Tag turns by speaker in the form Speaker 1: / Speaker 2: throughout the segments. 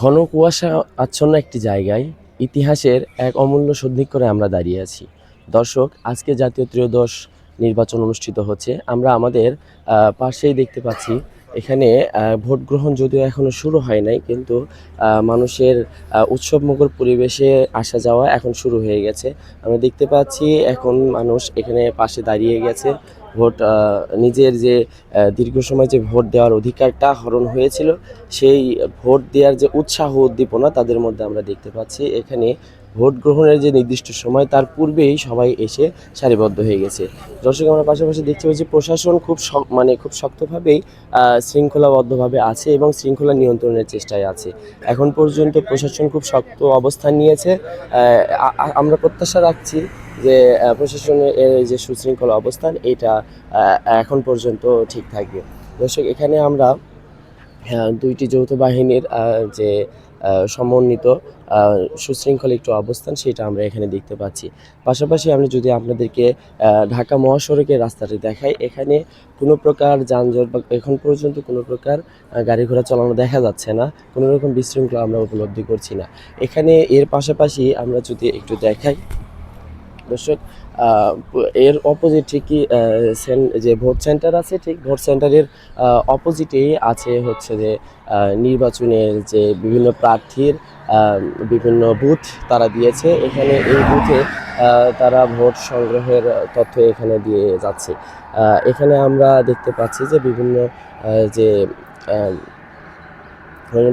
Speaker 1: ঘন কুয়াশা আচ্ছন্ন একটি জায়গায় ইতিহাসের এক অমূল্য সন্ধিক করে আমরা দাঁড়িয়ে আছি। দর্শক, আজকে জাতীয় ত্রয়োদশ নির্বাচন অনুষ্ঠিত হচ্ছে। আমরা আমাদের পাশেই দেখতে পাচ্ছি এখানে ভোট গ্রহণ যদিও এখনও শুরু হয় নাই, কিন্তু মানুষের উৎসবমুখর পরিবেশে আসা যাওয়া এখন শুরু হয়ে গেছে। আমরা দেখতে পাচ্ছি এখন মানুষ এখানে পাশে দাঁড়িয়ে গেছে। ভোট নিজের যে দীর্ঘ সময় যে ভোট দেওয়ার অধিকারটা হরণ হয়েছিল, সেই ভোট দেওয়ার যে উৎসাহ উদ্দীপনা তাদের মধ্যে আমরা দেখতে পাচ্ছি। এখানে ভোট গ্রহণের যে নির্দিষ্ট সময়, তার পূর্বেই সবাই এসে সারিবদ্ধ হয়ে গেছে। দর্শক, আমরা পাশাপাশি দেখতে পাচ্ছি প্রশাসন খুব মানে খুব শক্তভাবেই শৃঙ্খলাবদ্ধভাবে আছে এবং শৃঙ্খলা নিয়ন্ত্রণের চেষ্টায় আছে। এখন পর্যন্ত প্রশাসন খুব শক্ত অবস্থান নিয়েছে। আমরা প্রত্যাশা রাখছি যে প্রশাসনের যে সুশৃঙ্খল অবস্থান, এটা এখন পর্যন্ত ঠিক থাকবে। দর্শক, এখানে আমরা দুইটি যৌথ বাহিনীর যে সমন্বিত সুশৃঙ্খল একটু অবস্থান সেটা আমরা এখানে দেখতে পাচ্ছি। পাশাপাশি আমরা যদি আপনাদেরকে ঢাকা মহাসড়কের রাস্তাটি দেখাই, এখানে কোনো প্রকার যানজট বা এখন পর্যন্ত কোনো প্রকার গাড়ি ঘোড়া চালানো দেখা যাচ্ছে না, কোনো রকম বিশৃঙ্খলা আমরা উপলব্ধি করছি না। এখানে এর পাশাপাশি আমরা যদি একটু দেখাই দর্শক এর অপোজিট ঠিকই যে ভোট সেন্টার আছে, ঠিক ভোট সেন্টারের অপোজিটেই আছে হচ্ছে যে নির্বাচনের যে বিভিন্ন প্রার্থীর বিভিন্ন বুথ তারা দিয়েছে। এখানে এই বুথে তারা ভোট সংগ্রহের তথ্য এখানে দিয়ে যাচ্ছে। এখানে আমরা দেখতে পাচ্ছি যে বিভিন্ন যে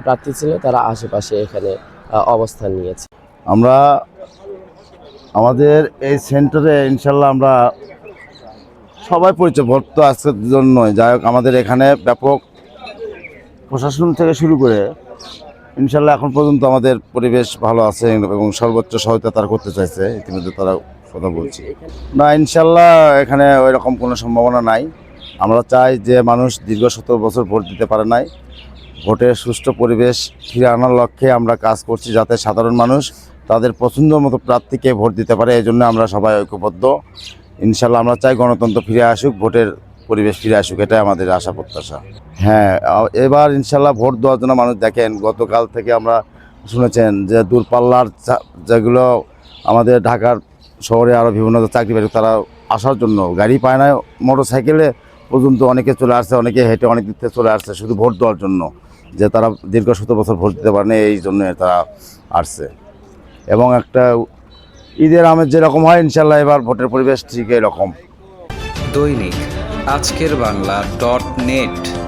Speaker 1: প্রার্থী ছিল, তারা আশেপাশে এখানে অবস্থান নিয়েছে।
Speaker 2: আমরা আমাদের এই সেন্টারে ইনশাল্লাহ আমরা সবাই পরিচয়, ভোট তো আজকের জন্যই। যাই হোক, আমাদের এখানে ব্যাপক প্রশাসন থেকে শুরু করে ইনশাল্লাহ এখন পর্যন্ত আমাদের পরিবেশ ভালো আছে এবং সর্বোচ্চ সহায়তা তারা করতে চাইছে। ইতিমধ্যে তারা কথা বলছে। না, ইনশাল্লাহ এখানে ওই রকম কোনো সম্ভাবনা নাই। আমরা চাই যে মানুষ দীর্ঘ সতেরো বছর ভোট দিতে পারে নাই। ভোটের সুষ্ঠু পরিবেশ ফিরে আনার লক্ষ্যে আমরা কাজ করছি যাতে সাধারণ মানুষ তাদের পছন্দ মতো প্রার্থীকে ভোট দিতে পারে এই জন্য আমরা সবাই ঐক্যবদ্ধ। ইনশাল্লাহ আমরা চাই গণতন্ত্র ফিরে আসুক, ভোটের পরিবেশ ফিরে আসুক, এটাই আমাদের আশা, প্রত্যাশা। হ্যাঁ এবার ইনশাল্লাহ ভোট দেওয়ার জন্য মানুষ দেখেন, গতকাল থেকে আমরা শুনেছেন যে দূরপাল্লার যেগুলো আমাদের ঢাকার শহরে আরও বিভিন্ন চাকরি বাকরি তারা আসার জন্য গাড়ি পায় না মোটর সাইকেলে পর্যন্ত অনেকে চলে আসছে, অনেকে হেঁটে অনেক দিক থেকে চলে আসছে, শুধু ভোট দেওয়ার জন্য যে তারা দীর্ঘ শত বছর ভোট দিতে পারেনি, এই জন্য তারা আসছে। এবং একটা ঈদের আমেজ যেরকম হয়, ইনশাল্লাহ এবার ভোটের পরিবেশ ঠিক এরকম।
Speaker 3: দৈনিক আজকের বাংলা ডট নেট।